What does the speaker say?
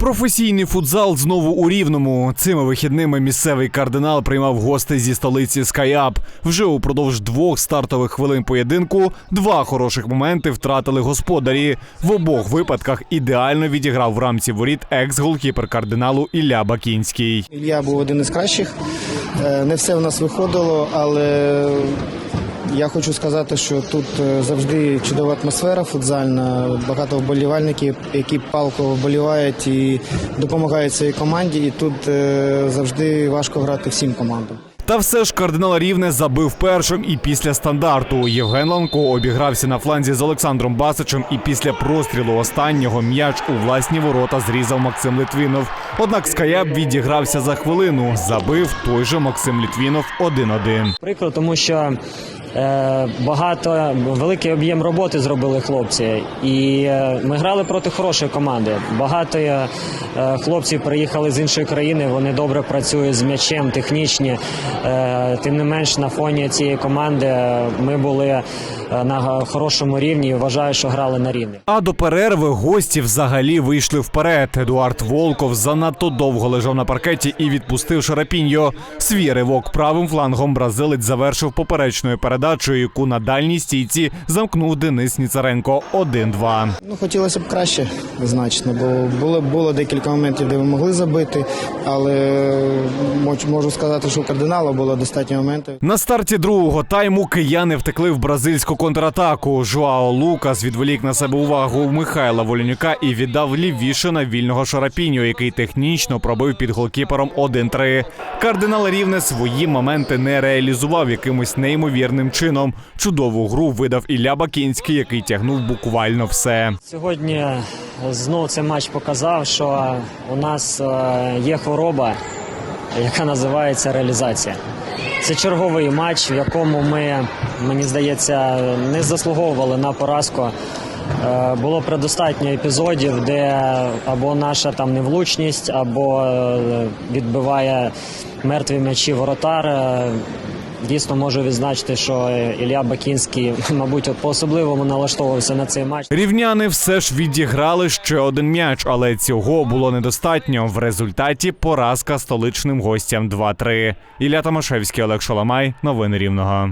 Професійний футзал знову у рівному. Цими вихідними місцевий кардинал приймав гостей зі столиці Скайап. Вже упродовж двох стартових хвилин поєдинку два хороших моменти втратили господарі. В обох випадках ідеально відіграв в рамці воріт екс-голкіпер кардиналу Ілля Бакінський. Ілля був один із кращих. Е, Не все в нас виходило, але я хочу сказати, що тут е, завжди чудова атмосфера футзальна, багато вболівальників, які палко вболівають і допомагають своїй команді. І тут е, завжди важко грати всім командам. Та все ж кардинал Рівне забив першим і після стандарту. Євген Ланко обігрався на фланзі з Олександром Басичем, і після прострілу останнього м'яч у власні ворота зрізав Максим Литвинов. Однак Скаяп відігрався за хвилину. Забив той же Максим Літвінов 1-1. Прикро, тому що багато великий об'єм роботи зробили хлопці, і е, ми грали проти хорошої команди. Багато е, хлопців приїхали з іншої країни. Вони добре працюють з м'ячем, технічні. Е, тим не менш, на фоні цієї команди е, ми були е, на хорошому рівні. і Вважаю, що грали на рівні. А до перерви гості взагалі вийшли вперед. Едуард Волков занадто довго лежав на паркеті і відпустив Шарапіньо. Свій ривок правим флангом бразилець завершив поперечною передачею, яку на дальній стійці замкнув Денис Ніцаренко 1-2. Ну, хотілося б краще, значно, бо було, було декілька моментів, де ми могли забити, але мож- можу сказати, що у кардинала було достатньо моментів. На старті другого тайму кияни втекли в бразильську контратаку. Жуао Лукас відволік на себе увагу Михайла Волянюка і віддав лівіше на вільного Шарапіньо, який технічно пробив під голкіпером 1-3. Кардинал Рівне свої моменти не реалізував якимось неймовірним чином. Чудову гру видав Ілля Бакінський, який тягнув буквально все. Сьогодні знову цей матч показав, що у нас е, є хвороба, яка називається реалізація. Це черговий матч, в якому ми, мені здається, не заслуговували на поразку. Е, Було предостатньо епізодів, де або наша там невлучність, або е, відбиває мертві м'ячі воротар. Е, Дійсно можу відзначити, що Ілля Бакінський, мабуть, от по-особливому налаштовувався на цей матч. Рівняни все ж відіграли ще один м'яч, але цього було недостатньо. В результаті поразка столичним гостям 2-3. Ілля Томашевський, Олег Шаламай. Новини Рівного.